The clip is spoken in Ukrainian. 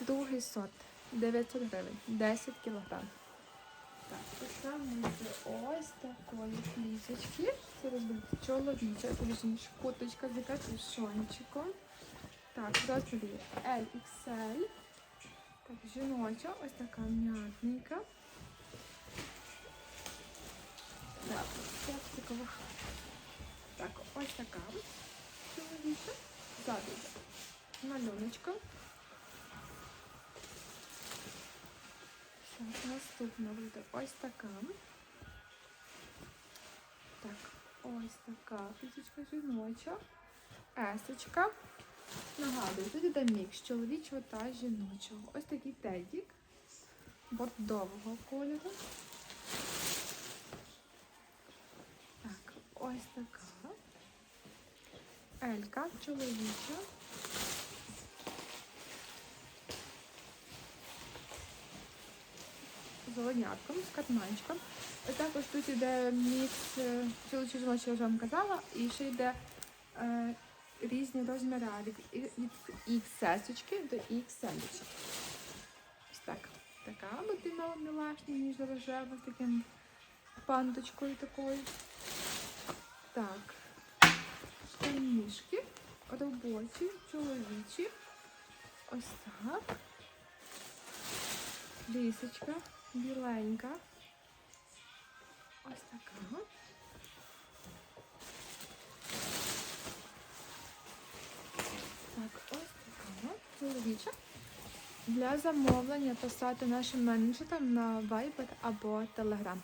Другий сорт 900 гривень, 10 кілограм. Так, почнемо з ось такої флісочки. Це робить чоловіча, точніше, куточка з капюшончиком. Так, розмірі LXL. Так, жіноча, ось така м'ятненька. Так. Так, ось така чоловіча. Ззаду малюночка. Наступна буде ось така. Так, ось така фізичка жіноча. Есочка. Нагадую, тут іде мікс чоловічого та жіночого. Ось такий тедік бордового кольору. Так, ось така. Елька чоловіча. З волонятком, з катманчиком. Також тут іде мікс е, чоловічого жіночого, я вже вам казала, і ще йде е, різні розміри від, XS до XL. Ось так. Така буде милашня, ніж рожева з таким пандочкою такою. Так. Штанішки робочі, чоловічі. Ось так. Лісочка біленька. Ось така. Так, ось така чоловіча. Для замовлення писати нашим менеджерам на Viber або Telegram.